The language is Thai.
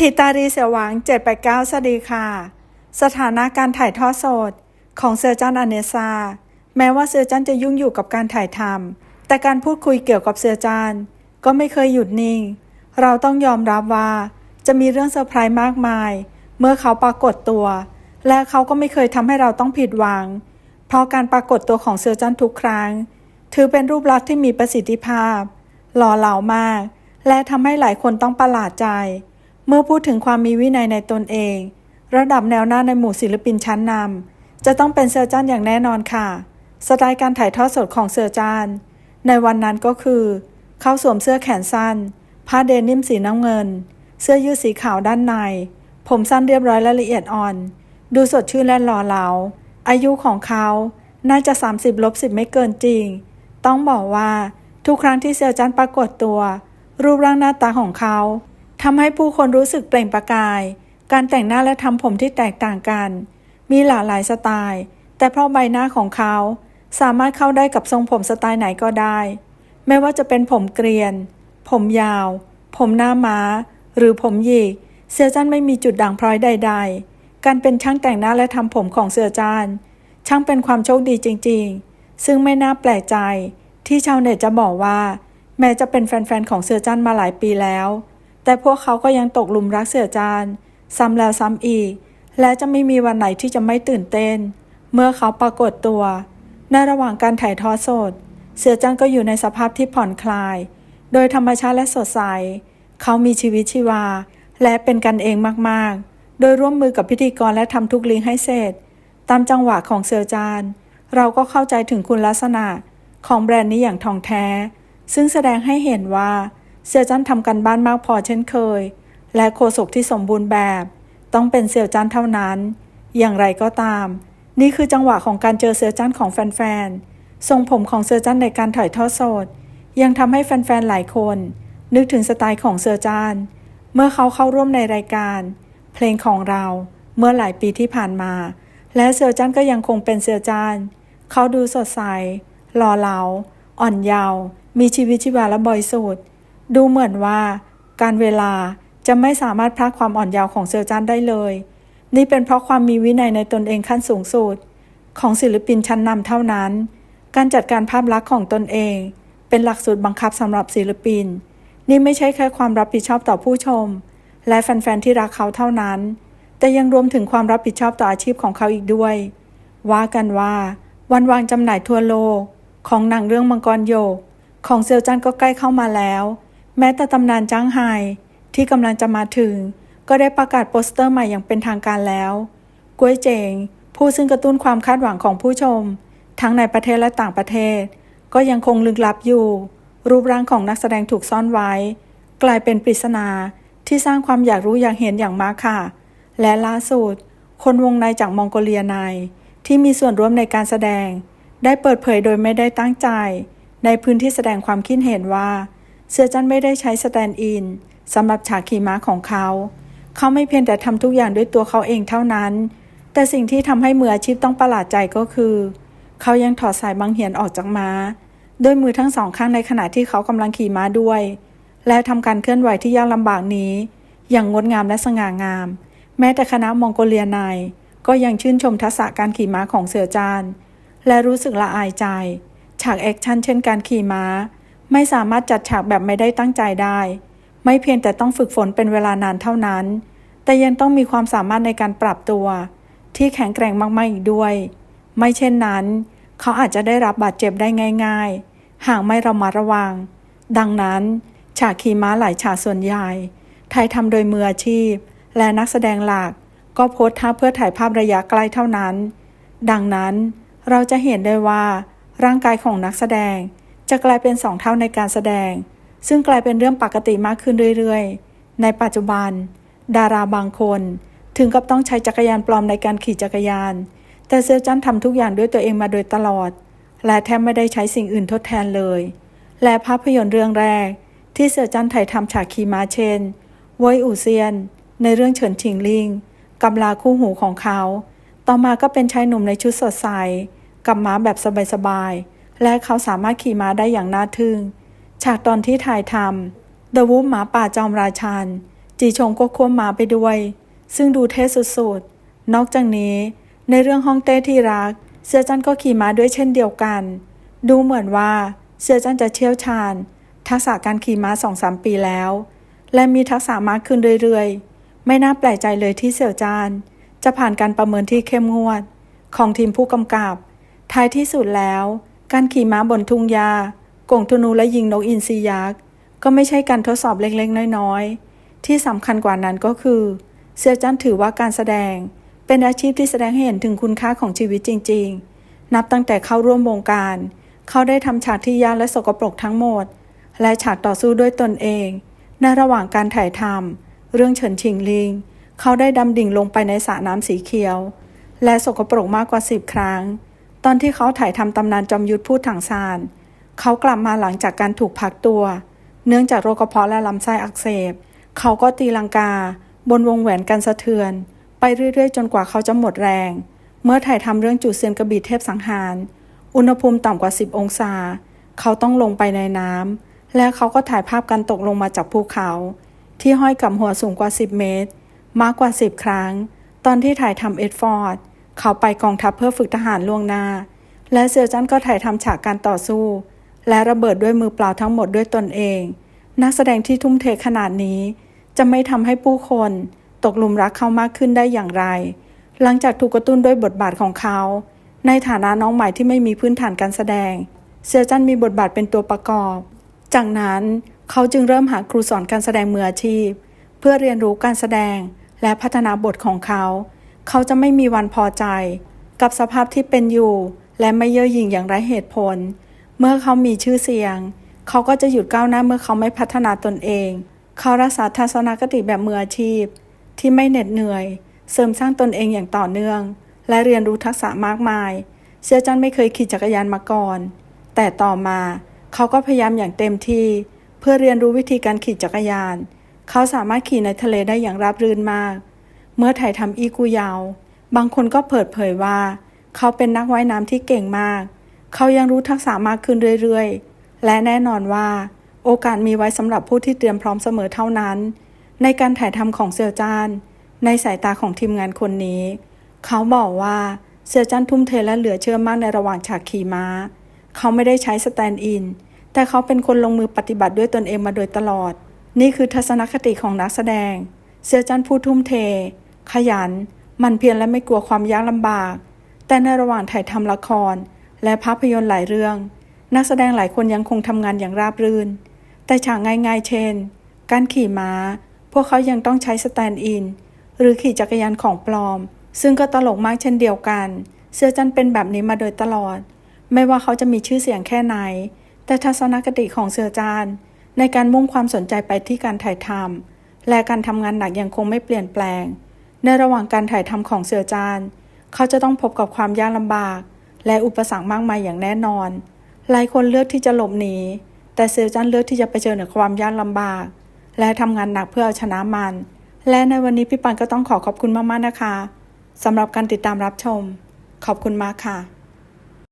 ทิตารีเสียหวัง 789 สวัสดีค่ะ สถานะการถ่ายทอดสด ของเซอร์จันอเนซา แม้ว่าเซอร์จันจะยุ่งอยู่กับการถ่ายทำแต่การพูดคุยเกี่ยวกับเซอร์จันก็ไม่เคยหยุดนิ่ง เราต้องยอมรับว่าจะมีเรื่องเซอร์ไพรส์มากมาย เมื่อเขาปรากฏตัว และเขาก็ไม่เคยทำให้เราต้องผิดหวัง เพราะการปรากฏตัวของเซอร์จันทุกครั้ง ถือเป็นรูปลักษณ์ที่มีประสิทธิภาพ หล่อเหลามาก และทำให้หลายคนต้องประหลาดใจ เมื่อพูดถึงความมีวินัยในตนเอง ระดับแนวหน้าในหมู่ศิลปินชั้นนำจะต้องเป็นเซอร์จันอย่างแน่นอนค่ะ สไตล์การถ่ายทอดสดของเซอร์จันในวันนั้นก็คือ เขาสวมเสื้อแขนสั้น ผ้าเดนิมสีน้ำเงิน เสื้อยืดสีขาวด้านใน ผมสั้นเรียบร้อยและละเอียดอ่อน ดูสดชื่นและหล่อเหลา อายุของเขาน่าจะ 30ลบ10 ไม่เกินจริง ต้องบอกว่าทุกครั้งที่เซอร์จันปรากฏตัว รูปร่างหน้าตาของเขา ทำให้ผู้คนรู้สึกเปล่งประกาย การแต่งหน้าและทำผมที่แตกต่างกัน มีหลากหลายสไตล์ แต่เพราะใบหน้าของเขา สามารถเข้าได้กับทรงผมสไตล์ไหนก็ได้ ไม่ว่าจะเป็นผมเกรียน ผมยาว ผมหน้าม้า หรือผมหยิก เสือจันไม่มีจุดด่างพร้อยใด ๆ การเป็นช่างแต่งหน้าและทำผมของเสือจันช่างเป็นความโชคดีจริง ๆ ซึ่งไม่น่าแปลกใจ ที่ชาวเน็ตจะบอกว่า แม้จะเป็นแฟนๆของเสือจันมาหลายปีแล้ว แต่พวกเขาก็ยังตกหลุมรักเสือจานซ้ำแล้วซ้ำอีก และจะไม่มีวันไหนที่จะไม่ตื่นเต้น เมื่อเขาปรากฏตัว ในระหว่างการถ่ายทอดสด เสือจันก็อยู่ในสภาพที่ผ่อนคลาย โดยธรรมชาติและสดใส เขามีชีวิตชีวา และเป็นกันเองมากๆ โดยร่วมมือกับพิธีกรและทำทุกลิงให้เสร็จ ตามจังหวะของเสือจานเราก็เข้าใจถึงคุณลักษณะของแบรนด์นี้อย่างทองแท้ ซึ่งแสดงให้เห็นว่า เสี่ยวจันทำกันบ้านมากพอเช่นเคย และโคศกที่สมบูรณ์แบบ ต้องเป็นเสี่ยวจันเท่านั้น อย่างไรก็ตาม นี่คือจังหวะของการเจอเสี่ยวจันของแฟนๆทรงผมของเสี่ยวจันในการถ่ายทอดสด ยังทำให้แฟนๆหลายคน นึกถึงสไตล์ของเสี่ยวจันเมื่อเขาเข้าร่วมในรายการ เพลงของเราเมื่อหลายปีที่ผ่านมา และเสี่ยวจันก็ยังคงเป็นเสี่ยวจันเขาดูสดใสหล่อเหลาอ่อนเยาว์มีชีวิตชีวาและบริสุทธิ์ ดูเหมือนว่า การเวลาจะไม่สามารถพรากความอ่อนเยาว์ของเซอร์จันได้เลย นี่เป็นเพราะความมีวินัยในตนเองขั้นสูงสุดของศิลปินชั้นนำเท่านั้น การจัดการภาพลักษณ์ของตนเอง เป็นหลักสูตรบังคับสำหรับศิลปิน นี่ไม่ใช่แค่ความรับผิดชอบต่อผู้ชม และแฟนๆที่รักเขาเท่านั้น แต่ยังรวมถึงความรับผิดชอบต่ออาชีพของเขาอีกด้วย ว่ากันว่า วันวางจำหน่ายทั่วโลก ของหนังเรื่องมังกรโยก ของเซียวจันก็ใกล้เข้ามาแล้ว แม้แต่ตำนานจ้างไฮที่กำลังจะมาถึง ก็ได้ประกาศโปสเตอร์ใหม่อย่างเป็นทางการแล้วกล้วยเจง ผู้ซึ่งกระตุ้นความคาดหวังของผู้ชม ทั้งในประเทศและต่างประเทศ ก็ยังคงลึกลับอยู่ รูปร่างของนักแสดงถูกซ่อนไว้ กลายเป็นปริศนาที่สร้างความอยากรู้อยากเห็นอย่างมากค่ะ และล่าสุด คนวงในจากมองโกเลียในที่มีส่วนร่วมในการแสดง ได้เปิดเผยโดยไม่ได้ตั้งใจ ในพื้นที่แสดงความคิดเห็นว่า เสือจันไม่ได้ใช้สแตนด์อินสำหรับฉากขี่ม้าของเขา เขาไม่เพียงแต่ทำทุกอย่างด้วยตัวเขาเองเท่านั้น แต่สิ่งที่ทำให้มืออาชีพต้องประหลาดใจก็คือ เขายังถอดสายบังเหียนออกจากม้าด้วยมือทั้งสองข้างในขณะที่เขากำลังขี่ม้าด้วย และทำการเคลื่อนไหวที่ยากลำบากนี้ อย่างงดงามและสง่างาม แม้แต่คณะมองโกเลียในก็ยังชื่นชมทักษะการขี่ม้าของเสือจานและรู้สึกละอายใจ ฉากแอคชั่นเช่นการขี่ม้า ไม่สามารถจัดฉากแบบไม่ได้ตั้งใจได้ ไม่เพียงแต่ต้องฝึกฝนเป็นเวลานานเท่านั้น แต่ยังต้องมีความสามารถในการปรับตัว ที่แข็งแกร่งมากๆอีกด้วย ไม่เช่นนั้น เขาอาจจะได้รับบาดเจ็บได้ง่าย ๆ หากไม่ระมัดระวัง ดังนั้น ฉากขี่ม้าหลายฉากส่วนใหญ่ ไทยทำโดยมืออาชีพ และนักแสดงหลักก็โพสท่าเพื่อถ่ายภาพระยะใกลเท่านั้น ดังนั้นเราจะเห็นได้ว่าร่างกายของนักแสดง จะกลายเป็นสองเท่าในการแสดง ซึ่งกลายเป็นเรื่องปกติมากขึ้นเรื่อยๆ ในปัจจุบัน ดาราบางคน ถึงกับต้องใช้จักรยานปลอมในการขี่จักรยาน แต่เซอร์จันทำทุกอย่างด้วยตัวเองมาโดยตลอด และแทบไม่ได้ใช้สิ่งอื่นทดแทนเลย และภาพยนตร์เรื่องแรก ที่เซอร์จันถ่ายทำฉากขี่ม้าเช่นวอยอูเซียน ในเรื่องเฉินชิงลิงกำลาคู่หูของเขา ต่อมาก็เป็นชายหนุ่มในชุดสดใสกับม้าแบบสบายๆ และเขาสามารถขี่ม้าได้อย่างน่าทึ่ง ฉากตอนที่ถ่ายทำ The Wolf หมาป่าจอมราชันจีชงก็ควบม้าไปด้วย ซึ่งดูเท่สุดๆ นอกจากนี้ ในเรื่องห้องเต้ที่รัก เสือจันก็ขี่ม้าด้วยเช่นเดียวกัน ดูเหมือนว่าเสือจันจะเชี่ยวชาญ ทักษะการขี่ม้าสองสามปีแล้ว และมีทักษะมากขึ้นเรื่อยๆ ไม่น่าแปลกใจเลยที่เสี่ยวจานจะผ่านการประเมินที่เข้มงวด ของทีมผู้กำกับ ท้ายที่สุดแล้ว การขี่ม้าบนทุ่งหญ้ากงธนูและยิงนกอินทรียักษ์ก็ไม่ใช่การทดสอบเล็กๆ น้อยๆ ที่สำคัญกว่านั้นก็คือ เซียวจันถือว่าการแสดง เป็นอาชีพที่แสดงให้เห็นถึงคุณค่าของชีวิตจริง ๆ นับตั้งแต่เข้าร่วมวงการ เขาได้ทำฉากที่ยากและสกปรกทั้งหมด และฉากต่อสู้ด้วยตนเอง ในระหว่างการถ่ายทำเรื่องเฉินชิงลิง เขาได้ดำดิ่งลงไปในสระน้ำสีเขียว และสกปรกมากกว่าสิบครั้ง ตอนที่เขาถ่ายทำตำนานจอมยุทธพูดถังซาน เขากลับมาหลังจากการถูกพักตัว เนื่องจากโรคกระเพาะและลำไส้อักเสบ เขาก็ตีลังกา บนวงแหวนกันสะเทือน ไปเรื่อยๆ จนกว่าเขาจะหมดแรง เมื่อถ่ายทำเรื่องจูเซียนกระบี่เทพสังหาร อุณหภูมิต่ำกว่า 10 องศา เขาต้องลงไปในน้ำและเขาก็ถ่ายภาพการตกลงมาจากภูเขา ที่ห้อยกับหัวสูงกว่า 10 เมตร มากกว่า 10 ครั้ง ตอนที่ถ่ายทำเอ็ดฟอร์ด เขาไปกองทัพเพื่อฝึกทหารล่วงหน้า และเซียวจันก็ถ่ายทำฉากการต่อสู้ และระเบิดด้วยมือเปล่าทั้งหมดด้วยตนเอง นักแสดงที่ทุ่มเทขนาดนี้ จะไม่ทำให้ผู้คนตกหลุมรักเขามากขึ้นได้อย่างไร หลังจากถูกกระตุ้นด้วยบทบาทของเขา ในฐานะน้องใหม่ที่ไม่มีพื้นฐานการแสดง เซียวจันมีบทบาทเป็นตัวประกอบ จากนั้นเขาจึงเริ่มหาครูสอนการแสดงมืออาชีพ เพื่อเรียนรู้การแสดงและพัฒนาบทของเขา เขาจะไม่มีวันพอใจ กับสภาพที่เป็นอยู่ และไม่เย่อหยิ่งอย่างไร้เหตุผล เมื่อเขามีชื่อเสียง เขาก็จะหยุดก้าวหน้าเมื่อเขาไม่พัฒนาตนเอง เขารักษาทัศนคติแบบมืออาชีพ ที่ไม่เหน็ดเหนื่อย เสริมสร้างตนเองอย่างต่อเนื่อง และเรียนรู้ทักษะมากมาย เซียจันไม่เคยขี่จักรยานมาก่อน แต่ต่อมาเขาก็พยายามอย่างเต็มที่ เพื่อเรียนรู้วิธีการขี่จักรยาน เขาสามารถขี่ในทะเลได้อย่างราบรื่นมาก เมื่อถ่ายทำอีกูยาว บางคนก็เปิดเผยว่า เขาเป็นนักว่ายน้ำที่เก่งมาก เขายังรู้ทักษะมากขึ้นเรื่อยๆ และแน่นอนว่า โอกาสมีไว้สำหรับผู้ที่เตรียมพร้อมเสมอเท่านั้น ในการถ่ายทำของเซียวจานในสายตาของทีมงานคนนี้ เขาบอกว่าเซียวจันทุ่มเทและเหลือเชื่อมากในระหว่างฉากขี่ม้า เขาไม่ได้ใช้สแตนด์อินแต่เขาเป็นคนลงมือปฏิบัติด้วยตนเองมาโดยตลอด นี่คือทัศนคติของนักแสดง เซียวจันผู้ทุ่มเท ขยัน มันเพียรและไม่กลัวความยากลำบาก แต่ในระหว่างถ่ายทำละคร และภาพยนตร์หลายเรื่อง นักแสดงหลายคนยังคงทำงานอย่างราบรื่น แต่ฉากง่ายๆ เช่น การขี่ม้า พวกเขายังต้องใช้สแตนด์อิน หรือขี่จักรยานของปลอม ซึ่งก็ตลกมากเช่นเดียวกัน เสือจันเป็นแบบนี้มาโดยตลอด ไม่ว่าเขาจะมีชื่อเสียงแค่ไหน แต่ทัศนคติของเสือจานในการมุ่งความสนใจไปที่การถ่ายทำและการทำงานหนักยังคงไม่เปลี่ยนแปลง ในระหว่างการถ่ายทำของเสือจานเขาจะต้องพบกับความยากลำบาก และอุปสรรคมากมายอย่างแน่นอน หลายคนเลือกที่จะหลบหนี แต่เสือจันเลือกที่จะไปเจอเหนือความยากลำบาก และทำงานหนักเพื่อเอาชนะมัน และในวันนี้พี่ปันก็ต้องขอขอบคุณมากๆนะคะสำหรับการติดตามรับชม ขอบคุณมากค่ะ